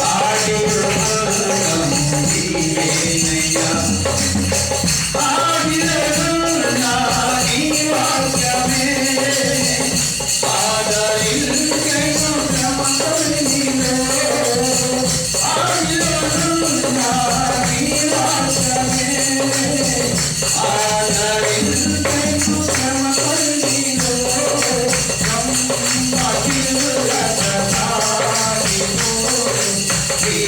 ஆடி நயா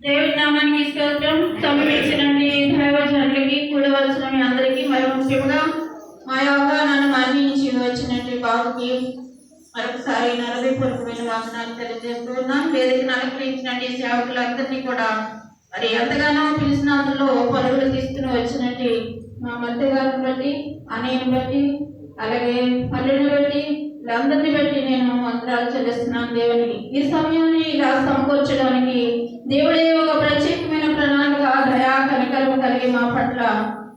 దేవుడి నామానికి స్తోత్రం సమీపించినండి దైవజనులకి కూడవలసిన మీ అందరికీ మరి ముఖ్యంగా మా యొక్క నన్ను మరణించి వచ్చినట్టు బాబుకి మరొకసారి నరదీపూర్వకమైన వాసనాలు తెలియజేస్తున్నాను వేదికను అలంకరించినటువంటి సేవకులందరినీ కూడా మరి ఎంతగానో పిలిచిన అందులో పరుగులు తీసుకుని వచ్చినట్టు మా మధ్యగారిని బట్టి అనేని బట్టి అలాగే పల్లెని బట్టి వీళ్ళందరినీ బట్టి నేను మంత్రాలు చెల్లిస్తున్నాను దేవునికి. ఈ సమయాన్ని ఇలా సమకూర్చడానికి దేవుడే ఒక ప్రత్యేకమైన ప్రణాళిక దయా కనికరం కలిగి మా పట్ల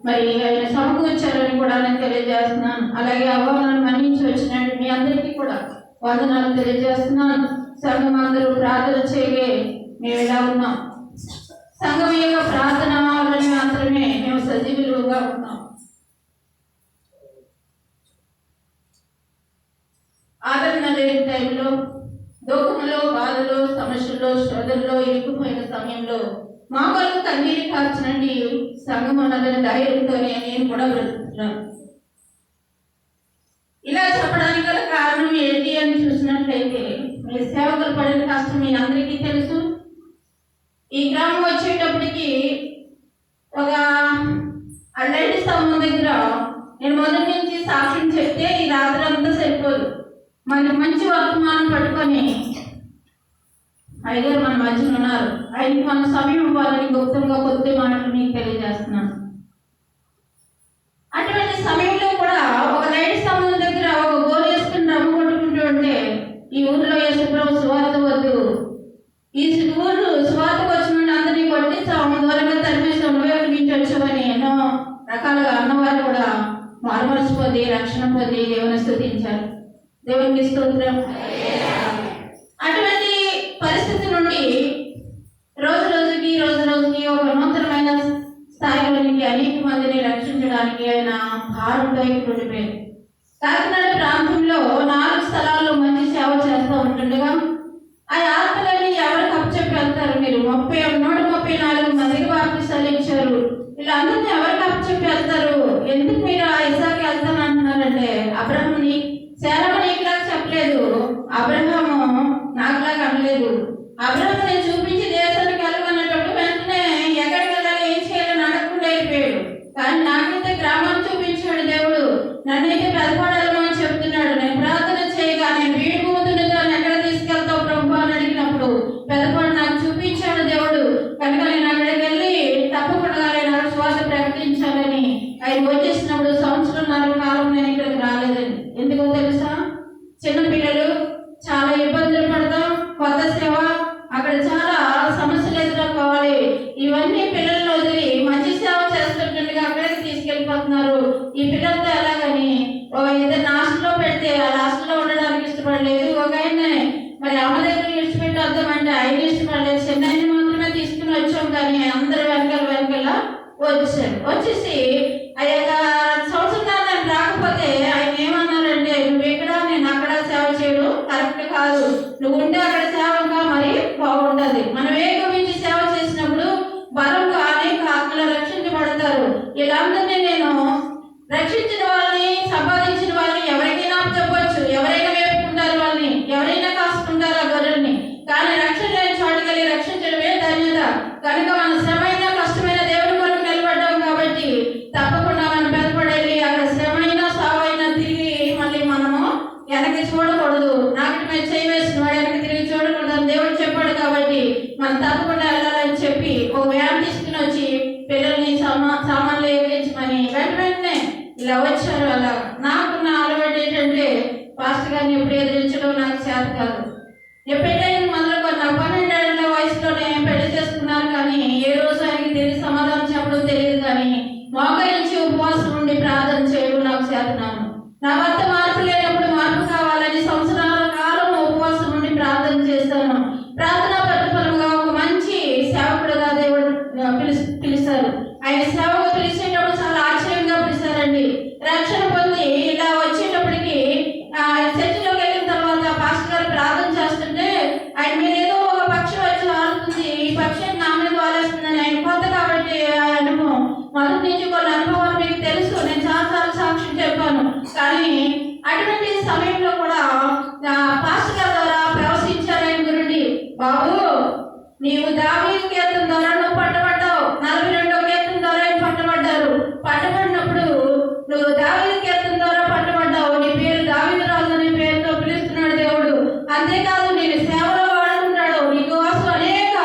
మరి ఆయన సమకూర్చారని కూడా నేను తెలియజేస్తున్నాను. అలాగే అవ్వలను మన్నించి వచ్చినట్టు మీ అందరికీ కూడా వందనాలు తెలియజేస్తున్నాను. సంఘం అందరూ ప్రార్థన చేయగే మేము ఇలా ఉన్నాం. సంఘం యొక్క ప్రార్థన వలన మాత్రమే మేము సజీవులుగా ఉన్నాం. ఆదరణ లేని టైంలో దుఃఖంలో బాధలో సమస్యల్లో శ్రద్ధల్లో ఇరుక్కుపోయిన సమయంలో మా కొరకు కన్నీరు కార్చినండి సంఘం అన్నదని ధైర్యంతోనే నేను కూడా వెళ్తున్నాను ఇలా చెప్పడానికి గల కారణం ఏంటి అని చూసినట్లయితే మీ సేవకులు పడిన కష్టం మీ అందరికీ తెలుసు. ఈ గ్రామం వచ్చేటప్పటికి ఒక అల్లటి స్తంభం దగ్గర నేను మొదటి నుంచి సాక్ష్యం చెప్తే ఈ రాత్రి అంతా సరిపోదు. మరి మంచి వర్తమానం పట్టుకొని అయ్యగారు మన మధ్యన ఉన్నారు. ఆయనకి మన సమయం ఇవ్వాలని గుప్తంగా కొద్ది మాటలు మీకు తెలియజేస్తున్నాను. అటువంటి సమయంలో కూడా ఒక లైట్ స్తంభం దగ్గర ఒక గోలు వేసుకుని రమ్ము కొట్టుకుంటూ ఉంటే ఈ ఊర్లో యేసుప్రభు సువార్త వద్దు. ఈ ఊరు సువార్తకు వచ్చిన అందరినీ కొట్టి చాలా దూరంగా తరిమేసి నువ్వే ఎన్నో రకాలుగా అన్నవారు కూడా మారుమనసు రక్షణ పొంది దేవుని స్థుతించారు. దేవునికి స్తోత్రం. పరిస్థితి నుండి రోజు రోజుకి రోజు రోజుకి ఒక నూతనమైన స్థాయిలోనికి అనేక మందిని రక్షించడానికి ఆయన భారంతో ఉండిపోయింది కాకినాడ ప్రాంతంలో నాలుగు స్థలాల్లో మంచి సేవ చేస్తూ ఉంటుండగా నాకులాగా అనలేదు అబ్రహాం నేను చూపించి దేశానికి వెళ్ళమన్నప్పుడు వెంటనే ఎక్కడికి వెళ్ళాలి ఏం చేయాలని అడగకుండా వెళ్ళిపోయాడు కానీ నాకైతే గ్రామాన్ని చూపించాడు దేవుడు నన్నైతే పెదపడాలను అని చెప్తున్నాడు నేను ప్రార్థన చేయగా నేను వీడి ముందు ఎక్కడ తీసుకెళ్తావు ప్రభు అని అడిగినప్పుడు పెదపడు నాకు చూపించాడు దేవుడు కనుక నేను అక్కడికి వెళ్ళి తప్పకుండా నేను స్వాత ప్రకటించాలని ఆయన వచ్చేసినప్పుడు సంవత్సరంన్నర కాలం నేను ఇక్కడికి రాలేదండి ఎందుకో తెలుసా చిన్న పిల్లలు చాలా ఇబ్బందులు పడతాం కొత్త సేవ అక్కడ చాలా సమస్యలు ఎదుర్కోవాలి. ఇవన్నీ పిల్లలను వదిలి మంచి సేవ చేస్తుండగా అక్కడికి తీసుకెళ్ళిపోతున్నారు. ఈ పిల్లలతో ఎలాగని? ఒక ఇద్దరు హాస్టల్లో పెడితే ఆ హాస్టల్లో ఉండడానికి ఇష్టపడలేదు. ఒక ఆయన మరి అమ్మ దగ్గర విడిచిపెట్టి వద్దామంటే ఆయన ఇష్టపడలేదు. చిన్న మాత్రమే తీసుకుని వచ్చాం కానీ అందరు వెనకాల వెనకాల వచ్చారు. వచ్చేసి అయ్యాక సంవత్సరం నేను రాకపోతే ఆయన ఏమన్నారంటే నువ్వు ఇక్కడ నేను అక్కడ సేవ చేయడం కరెక్ట్ కాదు. నువ్వు ఉంటే అక్కడ సేవ బాగుంటుంది. మనం ఏకమించి మనం తప్పకుండా వెళ్ళాలని చెప్పి ఒక వ్యాన్ తీసుకుని వచ్చి పిల్లల్ని సమా సామాన్లు వేయించమని వెంట వెంటనే ఇలా వచ్చారు. అలా నాకున్న అలవాటు ఏంటంటే పాస్టర్ గారిని ఎప్పుడు ఎదిరించడం నాకు చేత కాదు. నీవు దావీదు కీర్తన ద్వారా నువ్వు పట్టబడ్డావు నలభై రెండో కీర్తన ద్వారా ఆయన పట్టబడ్డారు పట్టబడినప్పుడు నువ్వు దావీదు కీర్తన ద్వారా పట్టబడ్డావు నీ పేరు దావీదు రాజు అనే పేరుతో పిలుస్తున్నాడు దేవుడు అంతేకాదు నేను సేవలో వాడుకుంటాడు నీ కోసం అనేక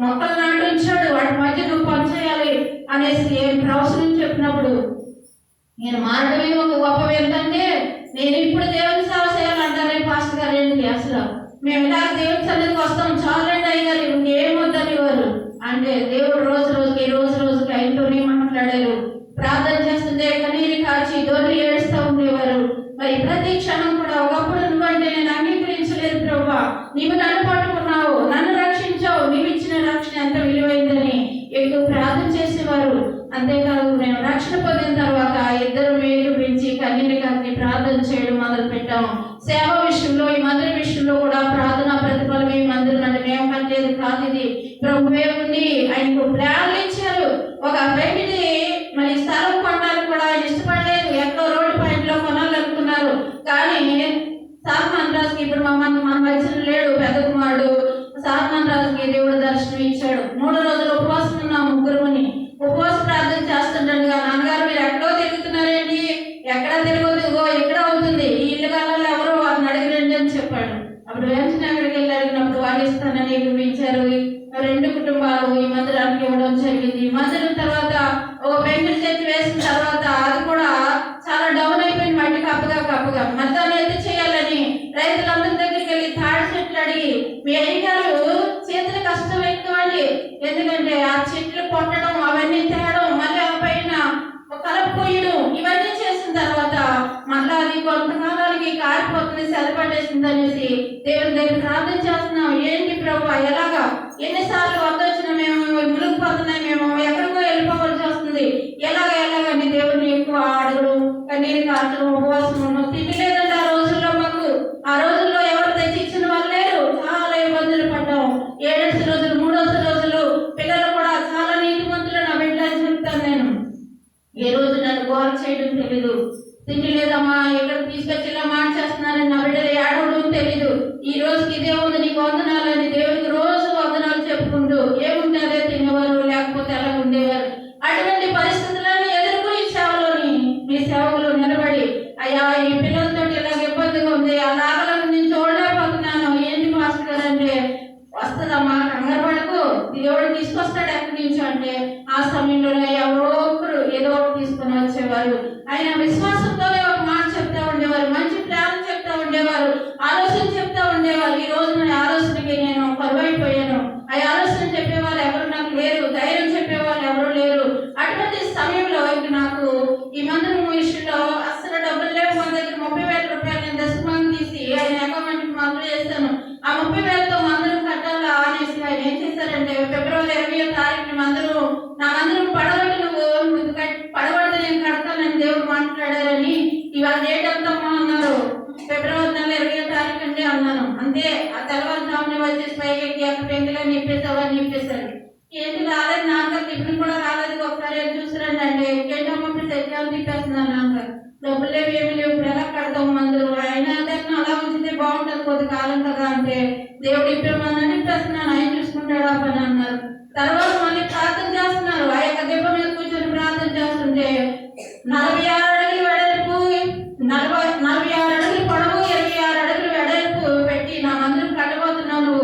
మొక్కలు నాటి ఉంచాడు వాటి మధ్య నువ్వు పనిచేయాలి అనేసి ప్రవచనం చెప్పినప్పుడు నేను మారడమే ఒక గొప్ప ఏంటంటే నేను ఇప్పుడు దేవుని సేవ చేయాలంటారే పాస్టర్ గారు ఏంటి అసలు మేము ఇలా దేవుని సన్నిధికి వస్తాం. చాలండి అయ్యారు ఇంకేం వద్దని వారు? అంటే దేవుడు రోజు రోజుకి రోజు రోజుకి ఆయనతోనే మాట్లాడారు. ప్రార్థన చేస్తుంటే కన్నీరు కాచి దొరికి ఏడుస్తూ ఉండేవారు. మరి ప్రతి క్షణం కూడా ఒకప్పుడు నువ్వంటే నేను అంగీకరించలేదు ప్రభా. నీవు నన్ను పట్టుకున్నావు నన్ను రక్షించావు నీవు ఇచ్చిన రక్షణ ఎంత విలువైందని ఎక్కువ ప్రార్థన చేసేవారు. అంతేకాదు మేము రక్షణ పొందిన తర్వాత ఇద్దరు వేలు పెంచి ప్రార్థన చేయడం మొదలు పెట్టాము సేవ విషయంలో ఈ మందిరం విషయంలో కూడా ప్రార్థన ప్రతిఫలం ఈ మందిరం అంటే మేము కట్టేది కాదు ఇది. ప్రభువే ఉండి ఆయనకు ప్లాన్లు ఇచ్చారు ఒక వ్యక్తిని మరి స్థలం కొనడానికి కూడా ఆయన ఇష్టపడలేదు ఎక్కడో రోడ్డు పాయింట్లో కొనాలనుకున్నారు కానీ సాల్మాన్ రాజుకి ఇప్పుడు మా మన మన మధ్యన లేడు పెద్ద కుమారుడు సాల్మాన్ రాజుకి దేవుడు దర్శనం ఇచ్చాడు మూడు రోజులు ఉపవాసం ఉన్నాం ముగ్గురుని ఉపవాస ప్రార్థన చేస్తుండగా నాన్నగారు మీరు ఎక్కడో తిరుగుతున్నారేంటి ఎక్కడ తిరగదు ఇగో ఇక్కడ అవుతుంది ఈ ఇల్లు కాలంలో ఎవరో వారిని అడిగిరండి అని చెప్పాడు అప్పుడు వెంటనే అక్కడికి వెళ్ళి అడిగినప్పుడు వాళ్ళు ఇస్తానని చూపించారు రెండు కుటుంబాలు ఈ మందిరానికి ఇవ్వడం జరిగింది ఈ మందిరం తర్వాత ఒక పెంకుల చెట్టు వేసిన తర్వాత అది కూడా చాలా డౌన్ అయిపోయింది మట్టి కప్పగా కప్పగా మరి దాన్ని ఎత్తి చేయాలని రైతులందరి దగ్గరికి వెళ్ళి తాడి చెట్లు అడిగి మీ అయ్యగారు చేతులు కష్టం ఎక్కువ అండి ఎందుకంటే ఆ చెట్లు కొట్టడం అవన్నీ తేయడం మళ్ళీ ఆ పైన కలప ఇవన్నీ చేసిన తర్వాత మళ్ళీ అది కొంతకాలానికి కారిపోతుంది సరిపడేసింది అనేసి దేవుని దగ్గర ప్రార్థన చేస్తున్నాం. ఏంటి ప్రభు ఎలాగా? ఎన్నిసార్లు వద్ద వచ్చినా మేము మునిగిపోతున్నాయి మేము ఎక్కడికో వెళ్ళిపోవాల్సి వస్తుంది. ఎలాగ ఎలాగండి దేవుడిని ఎక్కువ ఆడరు కన్నీరు కాచడం ఉపవాసం తిండి లేదండి ఆ రోజుల్లో మాకు. ఆ రోజుల్లో ఎవరు తెచ్చి ఇచ్చిన వాళ్ళు లేరు చాలా ఇబ్బందులు పడ్డాం ఏడేసి రోజులు మూడోసి రోజులు పిల్లలు కూడా చాలా నీతిమంతులు నా బిడ్డ అని చెప్తాను నేను ఏ రోజు నన్ను గోల చేయడం తెలీదు. తిండి లేదమ్మా ఎక్కడ తీసుకొచ్చేలా మార్చేస్తున్నారని నా బిడ్డలు ఏడవడం తెలీదు. ఈ రోజుకి ఇదే ఉంది నీకు వందన దేవుడికి రోజు వందనాలు చెప్పుకుంటూ ఏముంటే అదే తినేవారు లేకపోతే అలా ఉండేవారు అటువంటి పరిస్థితులను ఎదుర్కొని సేవలోని మీ సేవకులు నిలబడి అయ్యా ఈ పిల్లలతో ఇలాగ ఇబ్బందిగా ఉంది ఆ నాగలను నేను చూడలేకపోతున్నాను ఏంటి మాస్టర్ గారు అంటే వస్తుందమ్మా కంగారు పడకు దేవుడు తీసుకొస్తాడు ఎక్కడి నుంచి అంటే ఆ సమయంలో ఎవరో ఒకరు ఏదో ఒకటి తీసుకొని వచ్చేవారు ఆయన విశ్వాసంతోనే ఒక మాట చెప్తా ఉండేవారు మంచి ప్లాన్ చెప్తా ఉండేవారు ఆలోచన చెప్తా ఉండేవారు ఈ రోజు నా ఆలోచనకి నేను కరువైపోయాను ఆ ఆలోచన చెప్పేవారు ఎవరు నాకు లేరు ధైర్యం చెప్పేవారు ఎవరు లేరు అటువంటి సమయంలో ఇంక నాకు ఈ మందిరం విషయంలో అసలు డబ్బులు లేవు మన దగ్గర ముప్పై వేల రూపాయలు నేను దశమానం తీసి ఆయన అకౌంట్ మొదలు చేస్తాను ఆ ముప్పై వేలతో మందిరం కట్టాలా అనేసి ఆయన ఏం చేశారంటే ఫిబ్రవరి ఇరవై తారీఖున మందిరం నా మందిరం పడవకి నువ్వు నువ్వు కట్- పడబడితే నేను కడతానని దేవుడు మాట్లాడారని ఇవాళ డేట్ ఎంతమ్మా అన్నారు ఫిబ్రవరి నెల ఇరవై తారీఖు అండి అన్నాను అంతే ఆ తెల్లవారుజామున వచ్చేసి పైకి ఎక్కి అక్కడ పెంకులని నిప్పేసావా నిప్పేశారు ఏంటి రాలేదు నాన్నగారు టిఫిన్ కూడా రాలేదు ఒకసారి ఏం చూసారండి అంటే ఏంటమ్మా ఇప్పుడు తెచ్చాము తిప్పేస్తున్నాను నాన్నగారు డబ్బులు లేవు ఏమి లేవు ఇప్పుడు ఎలా కడతాం మందులు అయినా దాన్ని అలా ఉంచితే బాగుంటుంది కొద్ది కాలం కదా అంటే దేవుడు ఇప్పేమని ఇప్పేస్తున్నాను ఆయన చూసుకుంటాడు ఆ పని అన్నారు తర్వాత మళ్ళీ ప్రార్థన చేస్తున్నారు ఆ యొక్క దెబ్బ మీద కూర్చొని ప్రార్థన చేస్తుంటే నలభై ఆరు అడుగులు వెడల్పు నలభై నలభై ఆరు అడుగులు పొడవు ఇరవై ఆరు అడుగులు వెడల్పు పెట్టి నా మందిరం కట్టబోతున్నాను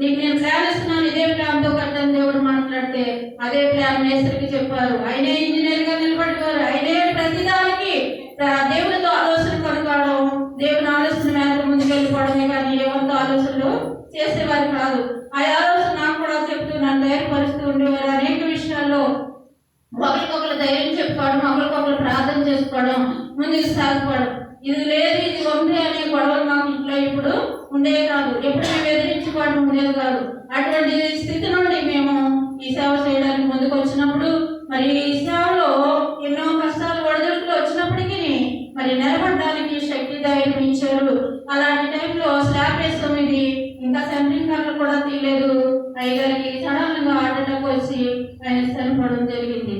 నీకు నేను ప్లాన్ ఇస్తున్నాను ఇదే ప్లాన్తో కట్టని దేవుడు మాట్లాడితే. అదే ప్లాన్ మేస్త్రికి చెప్పారు. ఆయనే ఇంజనీర్గా నిలబడేవారు ఆయనే ప్రతిదానికి ప్ర- దేవునితో ఆలోచన కొనుక్కోవడం దేవుని ఆలోచన మేరకు ముందుకెళ్ళిపోవడమే కానీ ఎవరితో ఆలోచనలు చేసేవారు కాదు ఆ ఆలోచన నాకు కూడా చెప్తూ నన్ను ధైర్యపరుస్తూ ఉండేవారు అనేక విషయాల్లో ఒకరికొకరు ధైర్యం చెప్పుకోవడం ఒకరికొకరు ప్రార్థన చేసుకోవడం ముందుకు సాగిపోవడం ఇది లేదు ఇది ఉంది అనే గొడవలు మాకు ఇంట్లో ఇప్పుడు ఉండేవి కాదు. ఎప్పుడు మేము ఎదిరించుకోవడం ఉండేది కాదు. అటువంటి స్థితి నుండి మేము ఈ సేవ చేయడానికి ముందుకు వచ్చినప్పుడు మరి ఈ సేవలో ఎన్నో కష్టాలు ఒడిదుడుకులు వచ్చినప్పటికీ మరి నిలబడడానికి శక్తి ధైర్యం ఇచ్చారు అలాంటి టైంలో స్లాబ్ వేసి ఇంకా సెంట్రింగ్ కర్రలు కూడా తీయలేదు. అయ్యగారికి సడన్గా హార్ట్ అటాక్ వచ్చి ఆయన చనిపోవడం జరిగింది.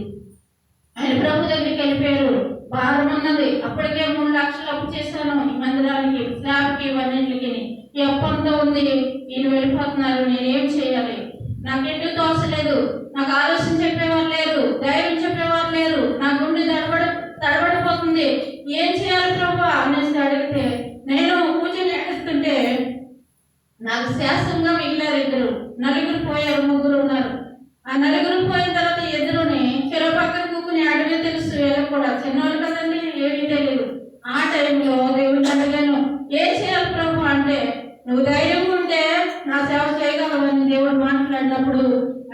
ఆయన ప్రభు దగ్గరికి వెళ్ళిపోయారు. భారం ఉన్నది అప్పటికే మూడు లక్షలు అప్పు చేశాను. ఈ మందిరానికి స్లాబ్కి ఇవన్నింటికి. ఈ అప్పు ఉంది. నేను వెళ్ళిపోతున్నారు. నేనేం చేయాలి? నాకెందుకు తోసలేదు నాకు ఆలోచన చెప్పేవారు లేరు. ధైర్యం చెప్పేవారు లేరు. నా గుండె తడబడ తడబడిపోతుంది. ఏం చేయాలి ప్రభా? అనేసి అడిగితే నేను కూర్చొని ఏడుస్తుంటే నాకు శాస్త్రంగా మిగిలారు ఇద్దరు. నలుగురు పోయారు ముగ్గురు ఉన్నారు. ఆ నలుగురు పోయిన తర్వాత ఎదురుని చెరో పక్కన కూకుని అడవి తెలుసు వీళ్ళకి కూడా చిన్నవాళ్ళు కదండి ఏమీ తెలియదు ఆ టైంలో దేవుడిని అడిగాను ఏం చేయాలి ప్రభు అంటే నువ్వు ధైర్యం ఉంటే నా సేవ చేయగలవని దేవుడు మాట్లాడినప్పుడు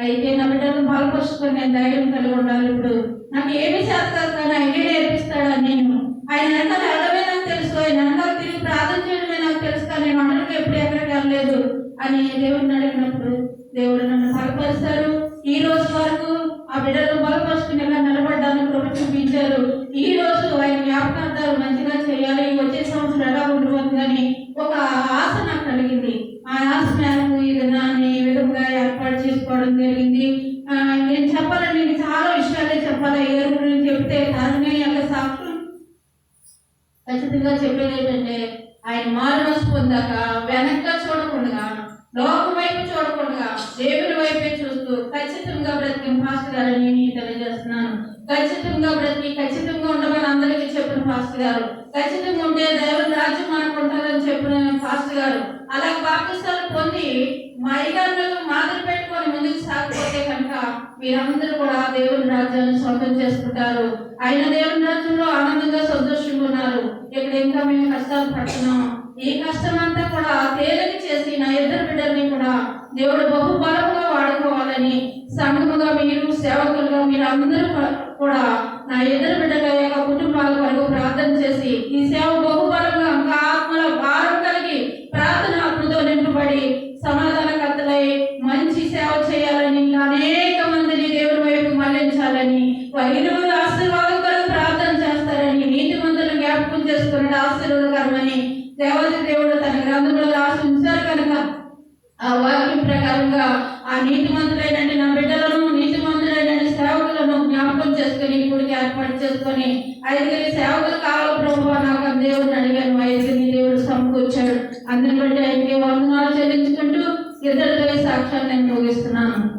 అయితే నా బిడ్డలను బలపరుచుకొని నేను ధైర్యం కలిగి ఉండాలి ఇప్పుడు నాకు ఏమి చేత కాదు కానీ ఆయనే నేర్పిస్తాడని నేను ఆయన వెనకాల వెళ్ళడమే నాకు తెలుసు ఆయన వెనకాల తిరిగి ప్రార్థన చేయడమే నాకు తెలుసు కానీ నేను అడగ ఎప్పుడు ఎక్కడికి వెళ్ళలేదు అని దేవుడిని అడిగినప్పుడు దేవుడు నన్ను బలపరుస్తారు. ఈ రోజు వరకు ఆ బిడ్డలు బలపరుచుకునేలా నిలబడ్డానికి కృప చూపించారు. ఈ రోజు ఆయన జ్ఞాపకార్థాలు మంచిగా చేయాలి. వచ్చే సంవత్సరం ఎలా ఉంటుందని ఒక ఆశ నాకు కలిగింది. ఆ ఆశ మేరకు ఈ దినాన్ని ఈ విధంగా ఏర్పాటు చేసుకోవడం జరిగింది. ఆ, నేను చెప్పాలని నేను చాలా విషయాలే చెప్పాలి. ఏ గురించి చెప్తే కారణమే యొక్క సాక్షులు ఖచ్చితంగా చెప్పేది ఏంటంటే ఆయన మారు పొందాక వెనక లోక వైపు చూడకుండా దేవుని వైపే చూస్తూ ఖచ్చితంగా బ్రతికిన పాస్టర్ గారని నేను తెలియజేస్తున్నాను. ఖచ్చితంగా బ్రతికి ఖచ్చితంగా ఉండమని అందరికీ చెప్పిన పాస్టర్ గారు. ఖచ్చితంగా ఉంటే దేవుని రాజ్యం అనుకుంటారని చెప్పిన పాస్టర్ గారు. అలా పాకిస్తాన్ పొంది మా మాదిరి పెట్టుకొని ముందుకు సాగిపోతే కనుక మీరందరూ కూడా దేవుని రాజ్యాన్ని సొంతం చేసుకుంటారు. ఆయన దేవుని రాజ్యంలో ఆనందంగా సంతోషంగా ఉన్నారు. ఇక్కడ ఇంకా మేము కష్టాలు పడుతున్నాం. ఈ కష్టమంతా కూడా తేలిక చేసి నా ఇద్దరు బిడ్డల్ని కూడా దేవుడు బహు బలముగా వాడుకోవాలని సంఘముగా మీరు సేవకులుగా మీరు అందరూ కూడా నా ఇద్దరు బిడ్డల యొక్క కుటుంబాల వరకు ప్రార్థన చేసి ఈ సేవ బహుబలం దేవత దేవుడు తన గ్రంథంలో రాసి ఉంచారు కనుక ఆ వాక్యం ప్రకారంగా ఆ నీతి మంత్రులైనటువంటి నా బిడ్డలను నీతి మంత్రులైన సేవకులను జ్ఞాపకం చేసుకుని ఇప్పటికి ఏర్పాటు చేసుకొని ఐదుగురి సేవకులు కావాలి ప్రభు నాకు దేవుడిని అడిగాను. ఐదుగురిని దేవుడు సమకూర్చాడు. అందరి బట్టి ఆయనకి వందనాలు చెల్లించుకుంటూ ఇద్దరితో సాక్ష్యాన్ని నేను ముగిస్తున్నాను.